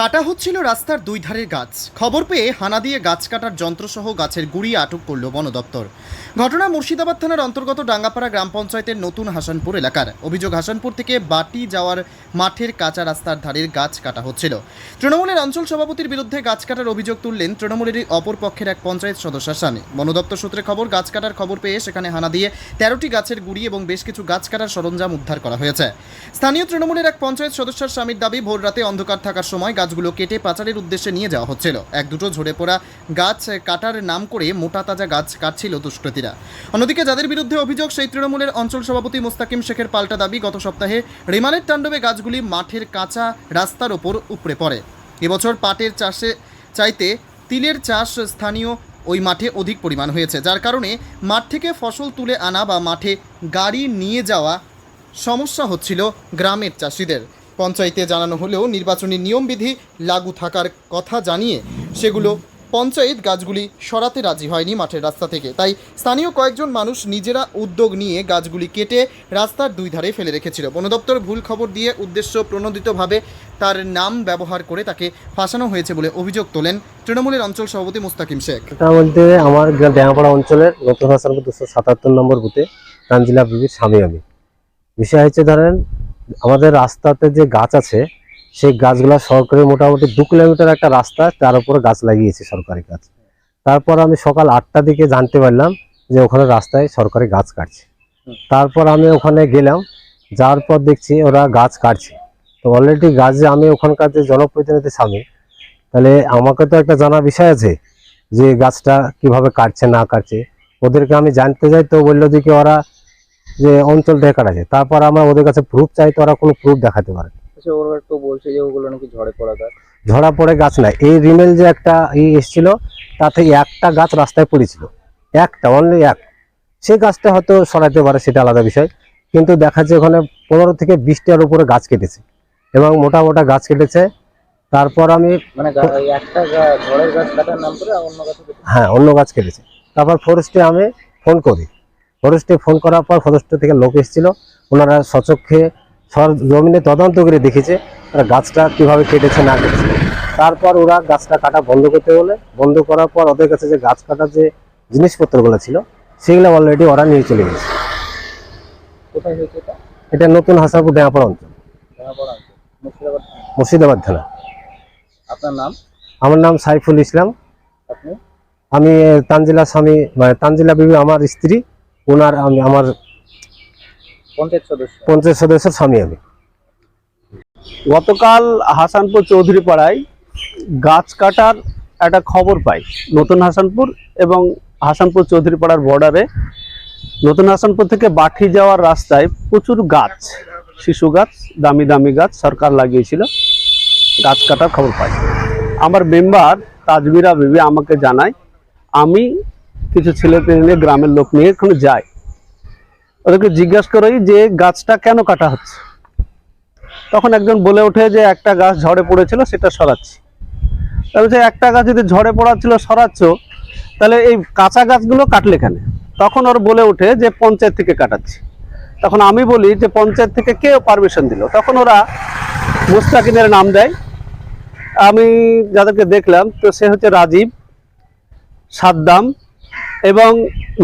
কাটা হচ্ছিল রাস্তার দুই ধারের গাছ। খবর পেয়ে হানা দিয়ে গাছ কাটার যন্ত্রসহ গাছের গুড়ি আটক করল বন দপ্তর। ঘটনা মুর্শিদাবাদ থানার অন্তর্গত ডাঙ্গাপাড়া গ্রাম পঞ্চায়েতের নতুন হাসানপুর এলাকার। অভিযোগ হাসানপুর থেকে বাটি যাওয়ার মাঠের কাঁচা রাস্তার ধারের গাছ কাটা হচ্ছিল। তৃণমূলের অঞ্চল সভাপতির বিরুদ্ধে গাছ কাটার অভিযোগ তুললেন তৃণমূলেরই অপর পক্ষের এক পঞ্চায়েত সদস্যের স্বামী। বন দপ্তর সূত্রে খবর, গাছ কাটার খবর পেয়ে সেখানে হানা দিয়ে তেরোটি গাছের গুড়ি এবং বেশ কিছু গাছ কাটার সরঞ্জাম উদ্ধার করা হয়েছে। স্থানীয় তৃণমূলের এক পঞ্চায়েত সদস্যের স্বামীর দাবি ভোর রাতে অন্ধকার থাকার সময় গাছগুলো কেটে পাচারের উদ্দেশ্যে নিয়ে যাওয়া হচ্ছিল। এক দুটো ঝরে পড়া গাছ কাটার নাম করে মোটা তাজা গাছ কাটছিল দুষ্কৃতীরা। অন্যদিকে যাদের বিরুদ্ধে অভিযোগ, সেই তৃণমূলের অঞ্চল সভাপতি মুস্তাকিম শেখের পাল্টা দাবি গত সপ্তাহে রিমানের তাণ্ডবে গাছগুলি মাঠের কাঁচা রাস্তার ওপর উপড়ে পড়ে। এবছর পাটের চাষে চাইতে তিলের চাষ স্থানীয় ওই মাঠে অধিক পরিমাণ হয়েছে, যার কারণে মাঠ থেকে ফসল তুলে আনা বা মাঠে গাড়ি নিয়ে যাওয়া সমস্যা হচ্ছিল গ্রামের চাষিদের। পঞ্চায়েতে জানানো হলেও নির্বাচনী নিয়মবিধি লাগু থাকার কথা জানিয়ে সেগুলো পঞ্চায়েত গাছগুলি সরাতে রাজি হয়নি মাঠের রাস্তা থেকে। তাই স্থানীয় কয়েকজন মানুষ নিজেরা উদ্যোগ নিয়ে গাছগুলি কেটে রাস্তার দুই ধারে ফেলে রেখেছিল। বন দপ্তর ভুল খবর দিয়ে উদ্দেশ্য প্রণোদিতভাবে তার নাম ব্যবহার করে তাকে ফাঁসানো হয়েছে বলে অভিযোগ তোলেন তৃণমূলের অঞ্চল সভাপতি মুস্তাকিম শেখ। এটা বলতে আমার গ্রাম অঞ্চলের নতুন হাসানপুর দুশো সাতাত্তর নম্বর বুথে তানজিলা বিবির স্বামী আমি। বিষয় হচ্ছে ধরেন আমাদের রাস্তাতে যে গাছ আছে, সেই গাছগুলা সরকারি মোটামুটি দু কিলোমিটার একটা রাস্তা, তার উপরে গাছ লাগিয়েছে সরকারি গাছ। তারপর আমি সকাল আটটা দিকে জানতে পারলাম যে ওখানে রাস্তায় সরকারি গাছ কাটছে। তারপর আমি ওখানে গেলাম, যাওয়ার পর দেখছি ওরা গাছ কাটছে। তো অলরেডি গাছ যে আমি ওখানকার যে জনপ্রতিনিধি স্বামী, তাহলে আমাকে তো একটা জানা বিষয় আছে যে গাছটা কীভাবে কাটছে, না কাটছে। ওদেরকে আমি জানতে যাই, তো বলল যে কি ওরা যে অঞ্চল থেকে কাটাছে তারপর আমরা ওদের কাছে প্রুফ চাই তো ওরা কোনো প্রুফ দেখাতে পারে না। আচ্ছা ওরা তো বলছে যে ওগুলো নাকি ঝড়ে পড়া গাছ। ঝরা পড়ে গাছ নাই এই রিমেল যে একটা ই এসেছিল তাতে একটা গাছ রাস্তায় পড়েছিল। একটা অনলি এক। সেই গাছটা হয়তো সরাতে পারে সেটা আলাদা বিষয়। কিন্তু দেখা যাচ্ছে ওখানে পনেরো থেকে বিশটার উপরে গাছ কেটেছে। এবং মোটা মোটা গাছ কেটেছে। তারপর আমি মানে একটা ঝড়ের গাছ কাটার নাম করে অন্য গাছে হ্যাঁ অন্য গাছ কেটেছে। তারপর ফরেস্টে আমি ফোন করি। ফরেস্টে ফোন করার পর ফরেস্ট থেকে লোক এসেছিল। ওনারা সচক্ষে সর জমিনে তদন্ত করে দেখেছে ওরা গাছটা কীভাবে কেটেছে না কেটেছে। তারপর ওরা গাছটা কাটা বন্ধ করতে বলে বন্ধ করার পর ওদের কাছে যে গাছ কাটার যে জিনিসপত্রগুলো ছিল সেগুলো অলরেডি ওরা নিয়ে চলে গেছে। এটা? নতুন হাসাপুর ডেঙাপাড়া অঞ্চল। মুর্শিদাবাদ থানা। আপনার নাম? আমার নাম সাইফুল ইসলাম। আমি তানজিলা স্বামী মানে তানজিলা বিবি আমার স্ত্রী। ওনার আমি আমার পঞ্চায়েত সদস্য। পঞ্চায়েত সদস্যের স্বামী আমি। গতকাল হাসানপুর চৌধুরী পাড়ায় গাছ কাটার একটা খবর পাই। নতুন হাসানপুর এবং হাসানপুর চৌধুরী পাড়ার বর্ডারে নতুন হাসানপুর থেকে বাঠি যাওয়ার রাস্তায় প্রচুর গাছ শিশু গাছ দামি দামি গাছ সরকার লাগিয়েছিল। গাছ কাটার খবর পাই। আমার মেম্বার তাজমিরা বিবি আমাকে জানায় আমি কিছু ছেলে নিয়ে গ্রামের লোক নিয়ে এখানে যায়। ওদেরকে জিজ্ঞাসা করি যে, গাছটা কেন কাটা হচ্ছে? তখন একজন বলে ওঠে যে, একটা গাছ ঝড়ে পড়েছিল, সেটা সরাচ্ছি। তা বলছে, একটা গাছ যদি ঝড়ে পড়া ছিল, সরাচ্ছ, তাহলে এই কাঁচা গাছগুলো কাটলে কেন? তখন ওর বলে ওঠে যে, পঞ্চায়েত থেকে কাটাচ্ছি। তখন আমি বলি যে, পঞ্চায়েত থেকে কে পারমিশন দিল? তখন ওরা মুস্তাকিনের নাম দেয়। আমি যাদেরকে দেখলাম, তো সে হচ্ছে রাজীব সাদ্দাম। এবং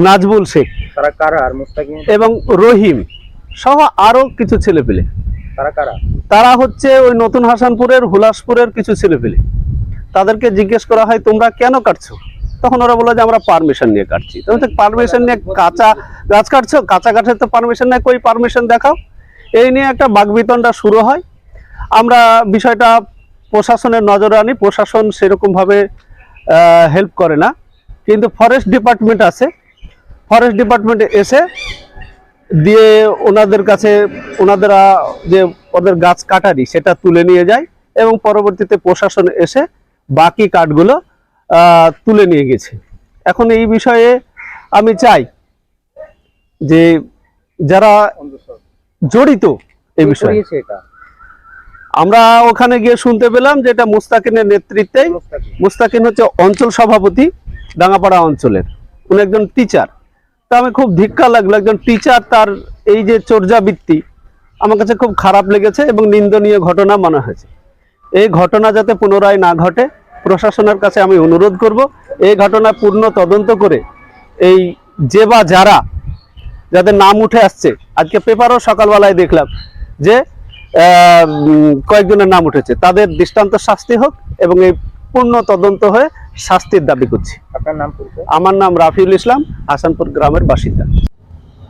নাজবুল শেখ তারা কারা আর মুস্তাকিম? এবং রহিম সহ আরও কিছু ছেলেপেলে। তারা কারা? তারা হচ্ছে ওই নতুন হাসানপুরের হুলাসপুরের কিছু ছেলেপেলে। তাদেরকে জিজ্ঞেস করা হয় তোমরা কেন কাটছো? তখন ওরা বলে যে আমরা পারমিশন নিয়ে কাটছি। পারমিশন নিয়ে কাঁচা গাছ কাটছো? কাঁচা গাছের তো পারমিশন নেই। কই পারমিশন দেখাও? এই নিয়ে একটা বাগবিতণ্ডা শুরু হয়। আমরা বিষয়টা প্রশাসনের নজরে আনি। প্রশাসন সেরকমভাবে হেল্প করে না। কিন্তু ফরেস্ট ডিপার্টমেন্ট আছে। ফরেস্ট ডিপার্টমেন্টে এসে দিয়ে ওনাদের কাছে ওনাদেরা যে ওদের গাছ কাটারি সেটা তুলে নিয়ে যায় এবং পরবর্তীতে প্রশাসন এসে বাকি কাঠগুলো তুলে নিয়ে গেছে। এখন এই বিষয়ে আমি চাই যে যারা জড়িত এই বিষয়ে আমরা ওখানে গিয়ে শুনতে পেলাম যে এটা মুস্তাকিনের নেতৃত্বে মুস্তাকিন হচ্ছে অঞ্চল সভাপতি। ডাঙ্গাপাড়া অঞ্চলের। উনি একজন টিচার তা আমি খুব ধিক্কার লাগল, একজন টিচার তার এই যে চর্যাবৃত্তি আমার কাছে খুব খারাপ লেগেছে এবং নিন্দনীয় ঘটনা মনে হয়েছে। এই ঘটনা যাতে পুনরায় না ঘটে, প্রশাসনের কাছে আমি অনুরোধ করব, এই ঘটনা পূর্ণ তদন্ত করে এই যে বা যারা যাদের নাম উঠে আসছে, আজকে পেপারও সকালবেলায় দেখলাম যে কয়েকজনের নাম উঠেছে। তাদের দৃষ্টান্ত শাস্তি হোক এবং এই পূর্ণ তদন্ত হয়ে শাস্তির দাবি করছি। আপনার নাম আমার নাম রাফিউল ইসলাম হাসানপুর গ্রামের বাসিন্দা।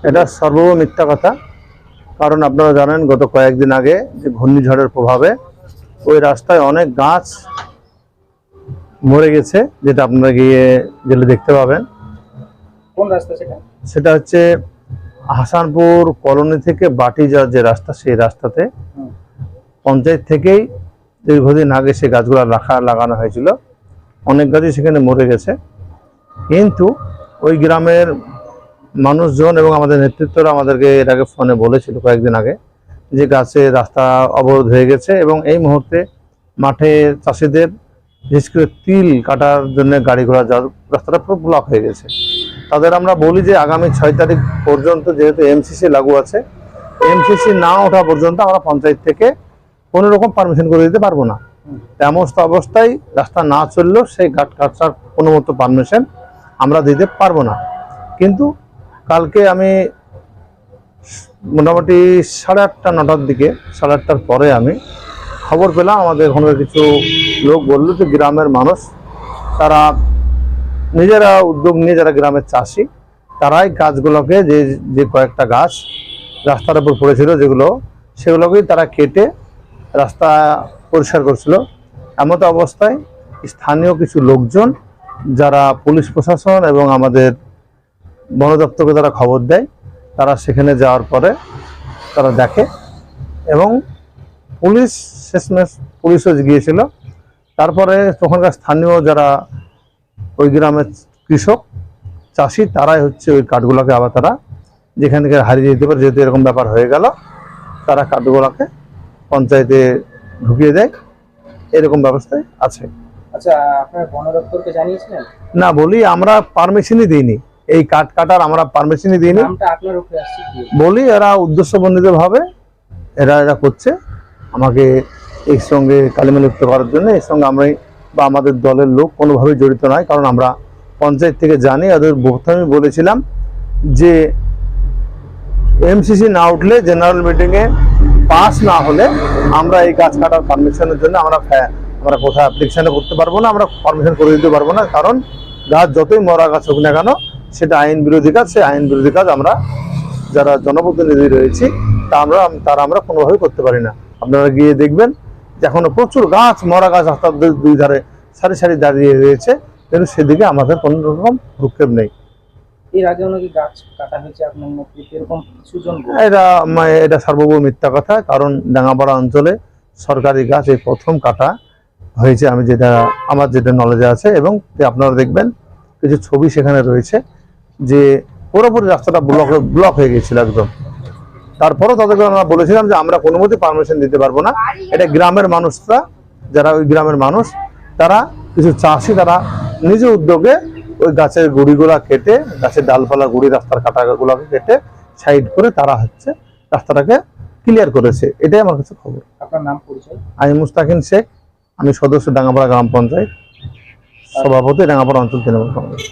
এটা সর্ব মিথ্যা কথা। কারণ আপনারা জানেন গত কয়েকদিন আগে যে ঘূর্ণিঝড়ের প্রভাবে ওই রাস্তায় অনেক গাছ মরে গেছে যেটা আপনারা গিয়ে গেলে দেখতে পাবেন। কোন রাস্তা সেটা? সেটা হচ্ছে হাসানপুর কলোনি থেকে বাটি যাওয়ার যে রাস্তা সেই রাস্তাতে পঞ্চায়েত থেকেই দীর্ঘদিন আগে সেই গাছগুলো রাখা লাগানো হয়েছিল। অনেক গাছই সেখানে মরে গেছে। কিন্তু ওই গ্রামের মানুষজন এবং আমাদের নেতৃত্বরা আমাদেরকে এর আগে ফোনে বলেছিল কয়েকদিন আগে যে গাছে রাস্তা অবরোধ হয়ে গেছে এবং এই মুহূর্তে মাঠে চাষিদের, বিশেষ করে তিল কাটার জন্য গাড়ি ঘোড়া রাস্তাটা পুরো ব্লক হয়ে গেছে। তাদের আমরা বলি যে আগামী ছয় তারিখ পর্যন্ত যেহেতু এমসিসি লাগু আছে এমসিসি না ওঠা পর্যন্ত আমরা পঞ্চায়েত থেকে কোনো রকম পারমিশন করে দিতে পারব না। তেমন অবস্থায় রাস্তা না চললেও সেই গাট কাটার কোনো মতো পারমিশন আমরা দিতে পারব না। কিন্তু কালকে আমি মোটামুটি সাড়ে আটটা, নটার দিকে, সাড়ে আটটার পরে আমি খবর পেলাম আমাদের ওখানে কিছু লোক বলল যে গ্রামের মানুষ, তারা নিজেরা উদ্যোগ নিয়ে যারা গ্রামের চাষি, তারাই গাছগুলোকে যে যে কয়েকটা গাছ রাস্তার উপর পড়েছিল যেগুলো, সেগুলোকেই তারা কেটে রাস্তা পরিষ্কার করছিল। এমতো অবস্থায় স্থানীয় কিছু লোকজন, যারা পুলিশ প্রশাসন এবং আমাদের বন দপ্তরকে তারা খবর দেয়, তারা সেখানে যাওয়ার পরে তারা দেখে এবং পুলিশ শেষমেশ পুলিশও গিয়েছিল। তারপরে তখনকার স্থানীয় যারা ওই গ্রামের কৃষক, চাষি, তারাই হচ্ছে ওই কাঠগুলোকে আবার তারা যেখান থেকে হারিয়ে যেতে পারে, যেহেতু এরকম ব্যাপার হয়ে গেল, তারা কাঠগুলোকে পঞ্চায়েতে ঢুকিয়ে দেয়। এরকম ব্যবস্থায় আছে। আচ্ছা আপনার বন দপ্তরকে জানিয়েছিলেন? না বলি আমরা পারমিশনই দিইনি। এই কাঠ কাটার আমরা পারমিশনই দিইনি। বলি এরা উদ্দেশ্যবন্দিত ভাবে এরা এরা করছে। আমাকে এর সঙ্গে কালিমালিপ্ত করার জন্য এর সঙ্গে আমরা বা আমাদের দলের লোক কোনোভাবেই জড়িত নয় কারণ আমরা পঞ্চায়েত থেকে জানি। ওদের প্রথমে বলেছিলাম যে এমসিসি না উঠলে জেনারেল মিটিংয়ে পাস না হলে আমরা এই গাছ কাটার পারমিশনের জন্য আমরা আমরা কোথায় অ্যাপ্লিকেশনে করতে পারব না, আমরা পারমিশন করে দিতে পারব না। কারণ গাছ যতই মরা গাছ হোক না কেন, সেটা আইন বিরোধী কাজ সেই আইন বিরোধী কাজ আমরা যারা জনপ্রতিনিধি রয়েছি, তা আমরা, তারা আমরা কোনোভাবেই করতে পারি না। আপনারা গিয়ে দেখবেন যে এখনও প্রচুর গাছ, মরা গাছ রাস্তার দুই- দুই ধারে সারি সারি দাঁড়িয়ে রয়েছে, কিন্তু সেদিকে আমাদের কোনো রকম ভ্রুক্ষেপ নেই। এর আগে। এটা এটা কথা, কারণ ডাঙ্গাপাড়া অঞ্চলে সরকারি গাছ এই প্রথম কাটা হয়েছে, আমি যেটা, আমার যেটা নলেজে আছে, এবং আপনারা দেখবেন কিছু ছবি সেখানে রয়েছে যে পুরোপুরি রাস্তাটা ব্লক ব্লক হয়ে গেছিল একদম। তারপরেও তাদেরকে আমরা বলেছিলাম যে আমরা কোনো মতে পারমিশন দিতে পারব না। এটা গ্রামের মানুষরা, যারা ওই গ্রামের মানুষ, তারা কিছু চাষি তারা নিজ উদ্যোগে ওই গাছের গুড়িগুলা কেটে গাছের ডালপালা গুড়ি রাস্তার কাটাগুলোকে কেটে সাইড করে তারা হচ্ছে রাস্তাটাকে ক্লিয়ার করেছে। এটাই আমার কাছে খবর। আপনার নাম পরিচয়? আমি মুস্তাকিন শেখ আমি সদস্য ডাঙ্গাপাড়া গ্রাম পঞ্চায়েত সভাপতি ডাঙ্গাপাড়া অঞ্চল তৃণমূল কংগ্রেস।